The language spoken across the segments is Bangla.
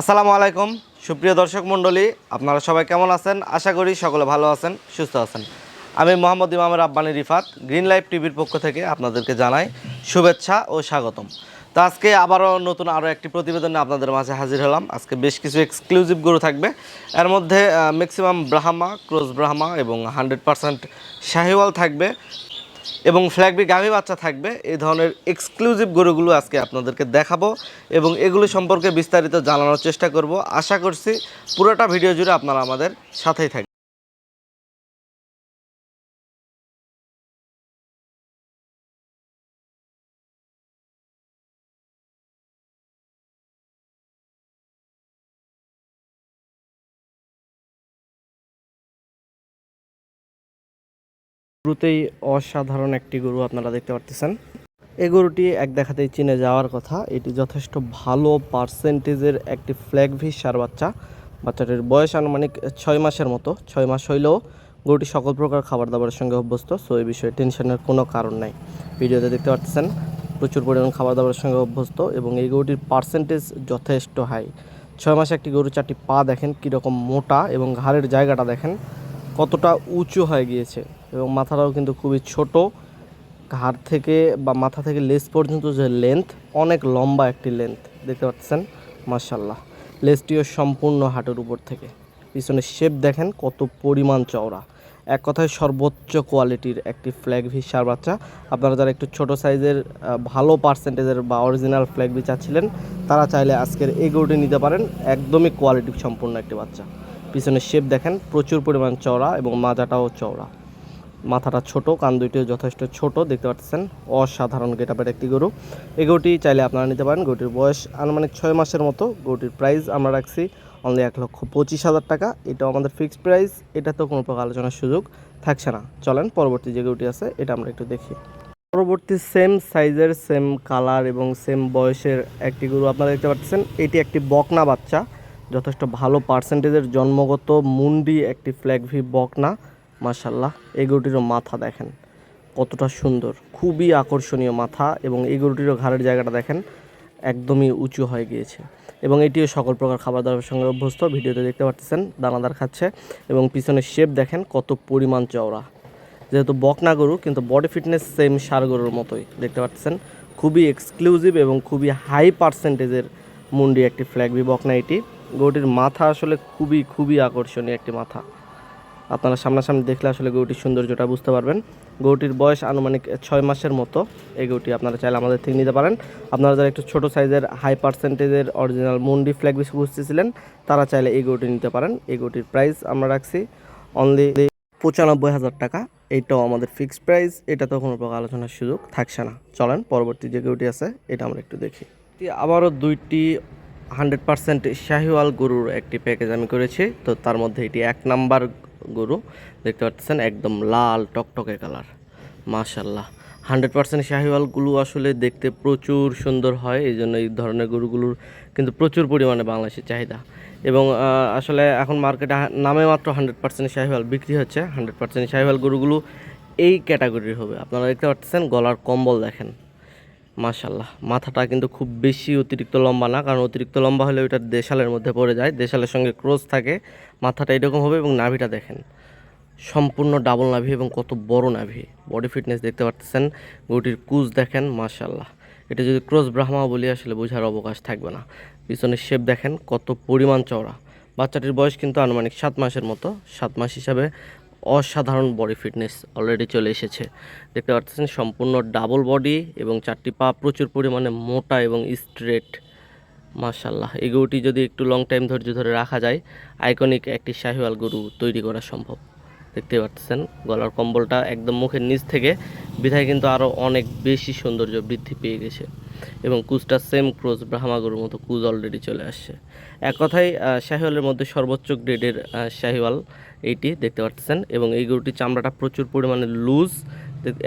আসসালামু আলাইকুম, সুপ্রিয় দর্শক মণ্ডলী, আপনারা সবাই কেমন আছেন? আশা করি সকলে ভালো আছেন, সুস্থ আছেন। আমি মোহাম্মদ ইমামের আব্বানি রিফাত, গ্রিন লাইফ টিভির পক্ষ থেকে আপনাদেরকে জানাই শুভেচ্ছা ও স্বাগতম। তো আজকে আবারও নতুন আরও একটি প্রতিবেদনে আপনাদের মাঝে হাজির হলাম। আজকে বেশ কিছু এক্সক্লুসিভ গরু থাকবে। এর মধ্যে ম্যাক্সিমাম ব্রাহ্মা ক্রোজ ব্রাহ্মা এবং হান্ড্রেড পার্সেন্ট শাহিওয়াল থাকবে। এবং ফ্ল্যাগবি গাভী বাচ্চা থাকবে এই ধরনের এক্সক্লুসিভ গরুগুলো আজকে আপনাদেরকে দেখাবো এবং এগুলো সম্পর্কে বিস্তারিত জানানোর চেষ্টা করব। আশা করছি পুরোটা ভিডিও জুড়ে আপনারা আমাদের সাথেই থাকবেন। শুরুতেই অসাধারণ একটি গরু আপনারা দেখতে পারতেছেন। এই গরুটি এক দেখাতেই চিনে যাওয়ার কথা। এটি যথেষ্ট ভালো পার্সেন্টেজের একটি ফ্ল্যাগ সার বাচ্চা। বাচ্চাটির বয়স আনুমানিক ছয় মাসের মতো। ছয় মাস হইলেও গরুটি সকল প্রকার খাবার দাবারের সঙ্গে অভ্যস্ত সো এই বিষয়ে টেনশনের কোনো কারণ নাই। ভিডিওতে দেখতে পাচ্ছেন প্রচুর পরিমাণ খাবার দাবারের সঙ্গে অভ্যস্ত এবং এই গরুটির পার্সেন্টেজ যথেষ্ট হাই ছয় মাসে একটি গরু চারটি পা দেখেন কীরকম মোটা এবং ঘাড়ের জায়গাটা দেখেন। কতটা উঁচু হয়ে গিয়েছে এবং মাথাটাও কিন্তু খুবই ছোট। ঘাড় থেকে বা মাথা থেকে লেস পর্যন্ত যে লেন্থ অনেক লম্বা একটি লেন্থ দেখতে পাচ্ছেন? মার্শাল্লাহ লেসটিও সম্পূর্ণ হাঁটুর উপর থেকে। পিছনের শেপ দেখেন, কত পরিমাণ চওড়া। এক কথায় সর্বোচ্চ কোয়ালিটির একটি ফ্ল্যাগ ভি সার বাচ্চা। আপনারা যারা একটু ছোট সাইজের ভালো পার্সেন্টেজের বা অরিজিনাল ফ্ল্যাগ ভি চাচ্ছিলেন, তারা চাইলে আজকের এই গরুটি নিতে পারেন। একদমই কোয়ালিটি সম্পূর্ণ একটি বাচ্চা। পিছনের শেপ দেখেন, প্রচুর পরিমাণ চওড়া এবং মাজাটাও চওড়া। মাথাটা ছোট, কান দুইটিও যথেষ্ট ছোট, দেখতে পাচ্ছেন? অসাধারণ গেটাপের একটি গরু। এই গরুটি চাইলে আপনারা নিতে পারেন। গরুটির বয়স আনুমানিক ছয় মাসের মতো। গরুটির প্রাইস আমরা রাখছি অনলি এক লক্ষ পঁচিশ হাজার টাকা। এটাও আমাদের ফিক্সড প্রাইস এটা তো কোনো প্রকার আলোচনার সুযোগ থাকছে না। চলেন, পরবর্তী যে গরুটি আছে, এটা আমরা একটু দেখি। পরবর্তী সেম সাইজের সেম কালার এবং সেম বয়সের একটি গরু আপনারা দেখতে পাচ্ছেন। এটি একটি বকনা বাচ্চা। যথেষ্ট ভালো পার্সেন্টেজের জন্মগত মুন্ডি একটি ফ্ল্যাগ ভি বকনা। মাশাল্লাহ এই গরুটিরও মাথা দেখেন, কতটা সুন্দর, খুবই আকর্ষণীয় মাথা এবং এই গরুটিরও ঘাড়ের জায়গাটা দেখেন, একদমই উঁচু হয়ে গিয়েছে। এবং এটিও সকল প্রকার খাবার দাবারের সঙ্গে অভ্যস্ত, ভিডিওতে দেখতে পাচ্ছেন, দানাদার খাচ্ছে এবং পিছনের শেপ দেখেন কত পরিমাণ চওড়া। যেহেতু বকনা গরু, কিন্তু বডি ফিটনেস সেম সার গরুর মতোই, দেখতে পাচ্ছেন, খুবই এক্সক্লুসিভ এবং খুবই হাই পার্সেন্টেজের মুন্ডি একটি ফ্ল্যাগবি বকনা এটি। গরুটির মাথা আসলে খুবই খুবই আকর্ষণীয় একটি মাথা। আপনারা সামনাসামনি দেখলে আসলে গরুটির সৌন্দর্যটা বুঝতে পারবেন। গরুটির বয়স আনুমানিক ছয় মাসের মতো। এই গরুটি আপনারা চাইলে আমাদের থেকে নিতে পারেন। আপনারা যারা একটু ছোটো সাইজের, হাই পার্সেন্টেজের অরিজিনাল মুন্ডি ফ্ল্যাগ বেশি খুঁজতেছিলেন, তারা চাইলে এই গরুটি নিতে পারেন। এই গরুটির প্রাইস আমরা রাখছি অনলি পঁচানব্বই হাজার টাকা। এইটাও আমাদের ফিক্সড প্রাইস এটা তো কোনো প্রকার আলোচনার সুযোগ থাকছে না। চলেন, পরবর্তী যে গরুটি আছে, এটা আমরা একটু দেখি। আবারও দুইটি হান্ড্রেড পার্সেন্ট শাহিওয়াল গরুর একটি প্যাকেজ আমি করেছি। তো তার মধ্যে এটি এক নাম্বার গরু। দেখতে পাচ্ছেন, একদম লাল, টকটকে কালার। মাশাল্লাহ হান্ড্রেড পার্সেন্ট শাহিওয়ালগুলো আসলে দেখতে প্রচুর সুন্দর হয়। এই জন্য এই ধরনের গরুগুলোর কিন্তু প্রচুর পরিমাণে বাংলাদেশের চাহিদা। এবং আসলে এখন মার্কেটে নামে মাত্র হান্ড্রেড পার্সেন্ট শাহিওয়াল বিক্রি হচ্ছে। হান্ড্রেড পার্সেন্ট শাহিওয়াল গরুগুলো এই ক্যাটাগরির হবে। আপনারা দেখতে পাচ্ছেন, গলার কম্বল দেখেন। মাশাল্লাহ মাথাটা কিন্তু খুব বেশি অতিরিক্ত লম্বা না, কারণ অতিরিক্ত লম্বা হলে ওইটা দেশালের মধ্যে পড়ে যায়, দেশালের সঙ্গে ক্রোজ থাকে, মাথাটা এরকম হবে এবং নাভিটা দেখেন। সম্পূর্ণ ডাবল নাভি এবং কত বড় নাভি। বডি ফিটনেস দেখতে পাচ্ছেন গরুটির কুচ দেখেন মাশাল্লাহ এটা যদি ক্রস ব্রাহ্মা বলি, আসলে বোঝার অবকাশ থাকবে না। পিছনের শেপ দেখেন, কত পরিমাণ চওড়া। বাচ্চাটির বয়স কিন্তু আনুমানিক সাত মাসের মতো। সাত মাস হিসাবে অসাধারণ বডি ফিটনেস অলরেডি চলে এসেছে। দেখতে পাচ্ছেন সম্পূর্ণ ডাবল বডি এবং চারটি পা প্রচুর পরিমাণে মোটা এবং স্ট্রেট মার্শাল্লাহ এই গরুটি যদি একটু লং টাইম ধৈর্য ধরে রাখা যায় আইকনিক একটি শাহিওয়াল গরু তৈরি করা সম্ভব। দেখতে পাচ্ছেন, গলার কম্বলটা একদম মুখের নিচ থেকে বিধায় কিন্তু আরও অনেক বেশি সৌন্দর্য বৃদ্ধি পেয়ে গেছে। এবং কুচটা সেম ক্রোজ ব্রাহ্মা গরুর মতো কুজ অলরেডি চলে আসছে। এক কথায় শাহিওয়ালের মধ্যে সর্বোচ্চ গ্রেডের শাহিওয়াল এইটি, দেখতে পাচ্ছেন, এবং এই গরুটির চামড়াটা প্রচুর পরিমাণে লুজ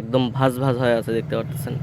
একদম ভাজ ভাজ হয়ে আছে, দেখতে পাচ্ছেন।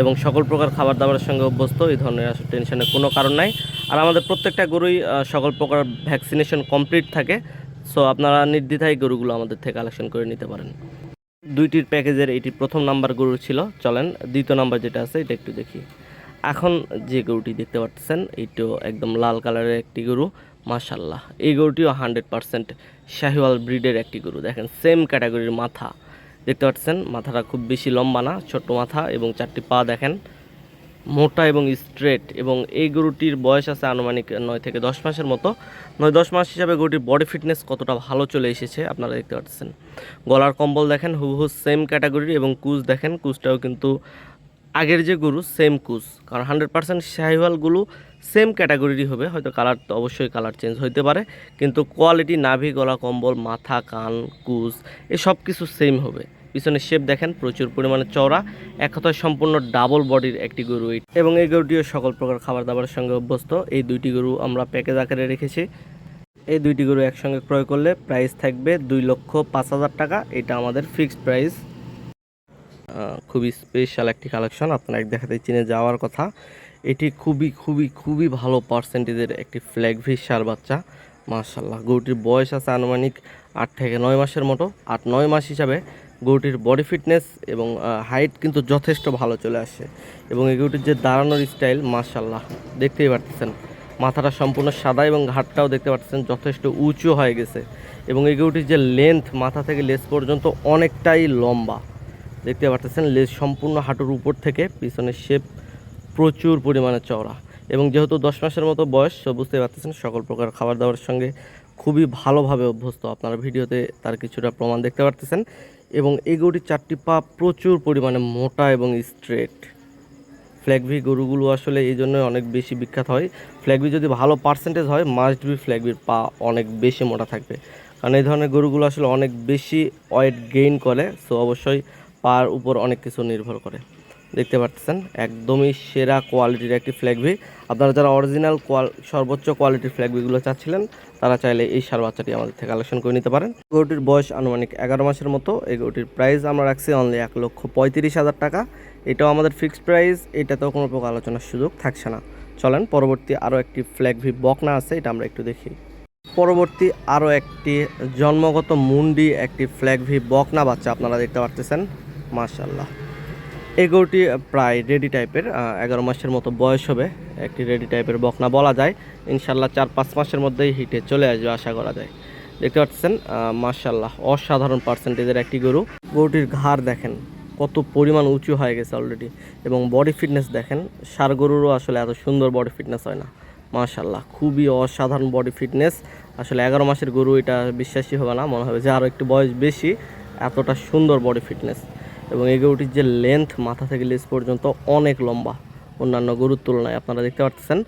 এবং সকল প্রকার খাবার দাবারের সঙ্গে অভ্যস্ত, এই ধরনের আসলে টেনশনের কোনো কারণ নাই। আর আমাদের প্রত্যেকটা গরুই সকল প্রকার ভ্যাকসিনেশন কমপ্লিট থাকে। সো আপনারা নির্দ্বিধায় গরুগুলো আমাদের থেকে কালেকশন করে নিতে পারেন। দুইটির প্যাকেজের এটি প্রথম নাম্বার গরু ছিল, চলেন দ্বিতীয় নাম্বার যেটা আছে, এটা একটু দেখি। এখন যে গরুটি দেখতে পাচ্ছেন এইটাও একদম লাল কালারের একটি গরু মাশাল্লাহ এই গরুটিও হান্ড্রেড পার্সেন্ট শাহিওয়াল ব্রিডের একটি গরু। দেখেন সেম ক্যাটাগরির মাথা। দেখতে পাচ্ছেন, মাথাটা খুব বেশি লম্বা না, ছোট্ট মাথা এবং চারটি পা, দেখেন। মোটা এবং স্ট্রেট এবং এই গরুটির বয়স আছে আনুমানিক নয় থেকে দশ মাসের মতো। নয়, দশ মাস হিসাবে গরুটির বডি ফিটনেস কতটা ভালো চলে এসেছে আপনারা দেখতে পাচ্ছেন। গলার কম্বল দেখেন, হুবহু সেম ক্যাটাগরির এবং কুচ দেখেন কুচটাও কিন্তু আগের যে গরু সেম কুচ কারণ হান্ড্রেড পার্সেন্ট শাহিওয়ালগুলো সেম ক্যাটাগরিরই হবে, হয়তো কালার তো অবশ্যই কালার চেঞ্জ হইতে পারে, কিন্তু কোয়ালিটি নাভি, গলা কম্বল, মাথা, কান কুচ এসব কিছু সেম হবে। পিছনের শেপ দেখেন, প্রচুর পরিমাণে চওড়া। এক কথায় সম্পূর্ণ ডাবল বডির একটি গরু। এবং এই গরুটিও সকল প্রকার খাবার দাবারের সঙ্গে অভ্যস্ত। এই দুইটি গরু আমরা প্যাকেজ আকারে রেখেছি। এই দুইটি গরু একসঙ্গে ক্রয় করলে প্রাইস থাকবে দুই লক্ষ পাঁচ হাজার টাকা। এটা আমাদের ফিক্সড প্রাইস খুবই স্পেশাল একটি কালেকশন আপনারা এক দেখাতে চিনে যাওয়ার কথা। এটি খুবই খুবই খুবই ভালো পার্সেন্টেজের একটি ফ্ল্যাগ ফিশ সার বাচ্চা। মার্শাল্লাহ গরুটির বয়স আছে আনুমানিক আট থেকে নয় মাসের মতো। আট, নয় মাস হিসাবে গরুটির বডি ফিটনেস এবং হাইট কিন্তু যথেষ্ট ভালো চলে আসে। এবং এই গরুটির যে দাঁড়ানোর স্টাইল মার্শাল্লাহ দেখতেই পারতেছেন। মাথাটা সম্পূর্ণ সাদা এবং ঘাটটাও দেখতে পাচ্ছেন যথেষ্ট উঁচু হয়ে গেছে। এবং এই গরুটির যে লেন্থ মাথা থেকে লেস পর্যন্ত অনেকটাই লম্বা। দেখতে পাচ্ছেন লেজ সম্পূর্ণ হাঁটুর উপর থেকে পিছনের শেপ প্রচুর পরিমাণে চওড়া। এবং যেহেতু দশ মাসের মতো বয়স বুঝতে পারতেছেন, সকল প্রকার খাবার দাবারের সঙ্গে খুবই ভালোভাবে অভ্যস্ত। আপনারা ভিডিওতে তার কিছুটা প্রমাণ দেখতে পারতেছেন এবং এই গরুটির চারটি পা প্রচুর পরিমাণে মোটা এবং স্ট্রেট ফ্ল্যাগভি গরুগুলো আসলে এই জন্য অনেক বেশি বিখ্যাত হয়। ফ্ল্যাগভি যদি ভালো পার্সেন্টেজ হয় মাস্ট বি ফ্ল্যাগভির পা অনেক বেশি মোটা থাকবে। কারণ এই ধরনের গরুগুলো আসলে অনেক বেশি ওয়েট গেইন করে সো অবশ্যই পার উপর অনেক কিছু নির্ভর করে। দেখতে পাচ্ছেন একদমই সেরা কোয়ালিটির একটি ফ্ল্যাগভি আপনারা যারা অরিজিনাল কোয়াল সর্বোচ্চ কোয়ালিটির ফ্ল্যাগভিগুলো চাচ্ছিলেন, তারা চাইলে এই সার বাচ্চাটি আমাদের থেকে কালেকশন করে নিতে পারেন। গরুটির বয়স আনুমানিক এগারো মাসের মতো। এই গরুটির প্রাইস আমরা রাখছি অনলি এক লক্ষ পঁয়ত্রিশ হাজার টাকা। এটাও আমাদের ফিক্সড প্রাইস এটাতেও কোনো প্রকার আলোচনার সুযোগ থাকছে না। চলেন, পরবর্তী আরও একটি ফ্ল্যাগভি বকনা আছে, এটা আমরা একটু দেখি। পরবর্তী আরও একটি জন্মগত মুন্ডি একটি ফ্ল্যাগভি বকনা বাচ্চা আপনারা দেখতে পারতেছেন। মাশাল্লাহ এই গরুটি প্রায় রেডি টাইপের এগারো মাসের মতো বয়স হবে একটি রেডি টাইপের বকনা বলা যায়। ইনশাল্লাহ চার পাঁচ মাসের মধ্যেই হিটে চলে আসবে আশা করা যায়। দেখতে পাচ্ছেন মাশাল্লাহ অসাধারণ পার্সেন্টেজের একটি গরু। গরুটির ঘাড় দেখেন, কত পরিমাণ উঁচু হয়ে গেছে অলরেডি এবং বডি ফিটনেস দেখেন, সার গরুরও আসলে এত সুন্দর বডি ফিটনেস হয় না। মাশাল্লাহ খুবই অসাধারণ বডি ফিটনেস আসলে এগারো মাসের গরু এটা বিশ্বাসী হবে না, মনে হবে যে আরও একটু বয়স বেশি, এতটা সুন্দর বডি ফিটনেস এবং এই গরুটির যে লেন্থ মাথা থেকে লেজ পর্যন্ত অনেক লম্বা, অন্যান্য গরুর তুলনায় আপনারা দেখতে পাচ্ছেন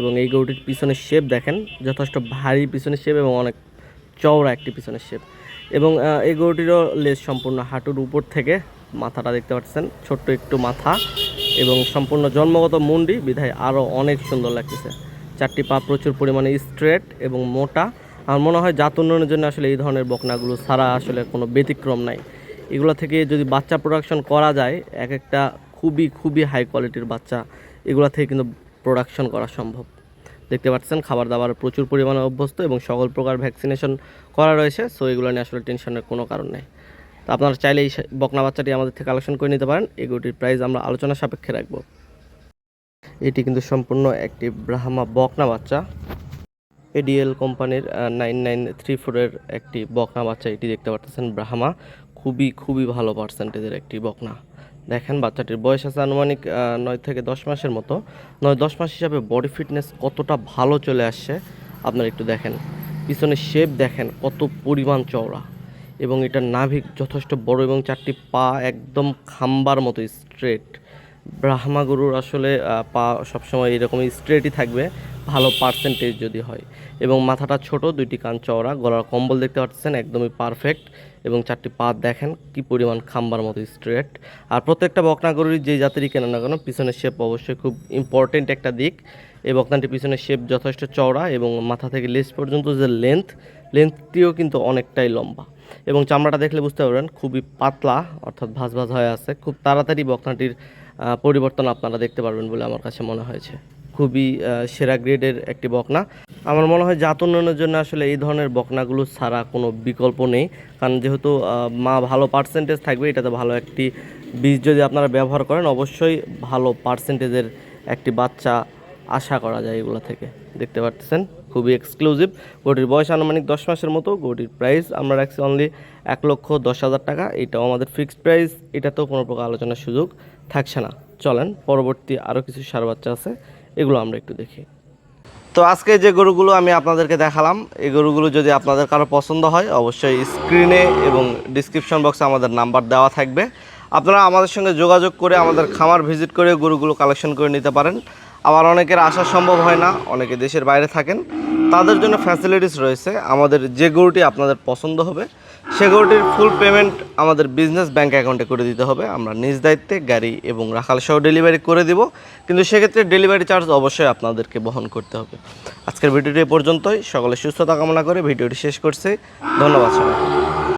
এবং এই গরুটির পিছনের শেপ দেখেন, যথেষ্ট ভারী পিছনের শেপ এবং অনেক চওড়া একটি পিছনের শেপ এবং এই গরুটিরও লেজ সম্পূর্ণ হাঁটুর উপর থেকে মাথাটা দেখতে পাচ্ছেন ছোট্ট একটু মাথা এবং সম্পূর্ণ জন্মগত মুন্ডি, বিধায় আরও অনেক সুন্দর লাগতেছে। চারটি পা প্রচুর পরিমাণে স্ট্রেট এবং মোটা। আমার মনে হয় জাত উন্নয়নের জন্য আসলে এই ধরনের বকনাগুলো ছাড়া আসলে কোনো ব্যতিক্রম নাই। এগুলো থেকে যদি বাচ্চা প্রোডাকশন করা যায়, এক একটা খুবই খুবই হাই কোয়ালিটির বাচ্চা এগুলো থেকে কিন্তু প্রোডাকশন করা সম্ভব। দেখতে পাচ্ছেন, খাবার দাবার প্রচুর পরিমাণে অভ্যস্ত এবং সকল প্রকার ভ্যাকসিনেশন করা রয়েছে সো এগুলো নিয়ে আসলে টেনশনের কোনো কারণ নেই। তো আপনারা চাইলে এই বকনা বাচ্চাটি আমাদের থেকে কালেকশন করে নিতে পারেন এগুলির প্রাইস আমরা আলোচনা সাপেক্ষে রাখব। এটি কিন্তু সম্পূর্ণ একটি ব্রাহ্মা বকনা বাচ্চা। এডিএল কোম্পানির নাইন নাইন থ্রি ফোরের একটি বকনা বাচ্চা, এটি দেখতে পাচ্ছেন ব্রাহ্মা। খুবই খুবই ভালো পার্সেন্টেজের একটি বকনা। দেখেন বাচ্চাটির বয়স আছে আনুমানিক নয় থেকে দশ মাসের মতো। নয়, দশ মাস হিসাবে বডি ফিটনেস কতটা ভালো চলে আসছে, আপনারা একটু দেখেন। পিছনের শেপ দেখেন কত পরিমাণ চওড়া। এবং এটা নাভিক যথেষ্ট বড় এবং চারটি পা একদম খাম্বার মতো স্ট্রেট ব্রাহ্মা গরুর আসলে পা সবসময় এরকম স্ট্রেটই থাকবে, ভালো পার্সেন্টেজ যদি হয়। এবং মাথাটা ছোট, দুইটি কান চওড়া, গলার কম্বল দেখতে পাচ্ছেন, একদমই পারফেক্ট এবং চারটি পা দেখেন কি পরিমাণ খাম্বার মতো স্ট্রেট আর প্রত্যেকটা বকনা গরুরই যে জাতেরই কেন না কেন, পিছনের শেপ অবশ্যই খুব ইম্পর্টেন্ট একটা দিক। এই বকনাটির পিছনের শেপ যথেষ্ট চওড়া এবং মাথা থেকে লেজ পর্যন্ত যে লেন্থ লেন্থটিও কিন্তু অনেকটাই লম্বা। এবং চামড়াটা দেখলে বুঝতে পারবেন খুবই পাতলা, অর্থাৎ ভাজ ভাজ হয়ে আছে। খুব তাড়াতাড়ি বকনাটির পরিবর্তন আপনারা দেখতে পারবেন বলে আমার কাছে মনে হয়েছে। খুবই সেরা গ্রেডের একটি বকনা। আমার মনে হয় জাত উন্নয়নের জন্য আসলে এই ধরনের বকনাগুলো ছাড়া কোনো বিকল্প নেই। কারণ যেহেতু মা ভালো পার্সেন্টেজ থাকবে, এটাতে ভালো একটি বীজ যদি আপনারা ব্যবহার করেন, অবশ্যই ভালো পার্সেন্টেজের একটি বাচ্চা আশা করা যায় এগুলো থেকে। দেখতে পারতেছেন? খুবই এক্সক্লুসিভ গরুটির বয়স আনুমানিক দশ মাসের মতো। গরুটির প্রাইস আমরা রাখছি অনলি এক লক্ষ দশ হাজার টাকা। এটাও আমাদের ফিক্সড প্রাইস এটাতেও কোনো প্রকার আলোচনার সুযোগ থাকছে না। চলেন, পরবর্তী আরও কিছু সার বাচ্চা আছে। এগুলো আমরা একটু দেখি। তো আজকে যে গরুগুলো আমি আপনাদেরকে দেখালাম, এই গরুগুলো যদি আপনাদের কারও পছন্দ হয়, অবশ্যই স্ক্রিনে এবং ডিসক্রিপশন বক্সে আমাদের নাম্বার দেওয়া থাকবে। আপনারা আমাদের সঙ্গে যোগাযোগ করে আমাদের খামার ভিজিট করে গরুগুলো কালেকশন করে নিতে পারেন। আবার অনেকের আসা সম্ভব হয় না, অনেকে দেশের বাইরে থাকেন। তাদের জন্য ফ্যাসিলিটিস রয়েছে। আমাদের যে গরুটি আপনাদের পছন্দ হবে সে গরুটির ফুল পেমেন্ট আমাদের বিজনেস ব্যাংক অ্যাকাউন্টে করে দিতে হবে। আমরা নিজ দায়িত্বে গাড়ি এবং রাখাল সহ ডেলিভারি করে দিব। কিন্তু সেক্ষেত্রে ডেলিভারি চার্জ অবশ্যই আপনাদেরকে বহন করতে হবে। আজকের ভিডিওটি এ পর্যন্তই। সকলে সুস্থতা কামনা করে ভিডিওটি শেষ করছে। ধন্যবাদ সবাই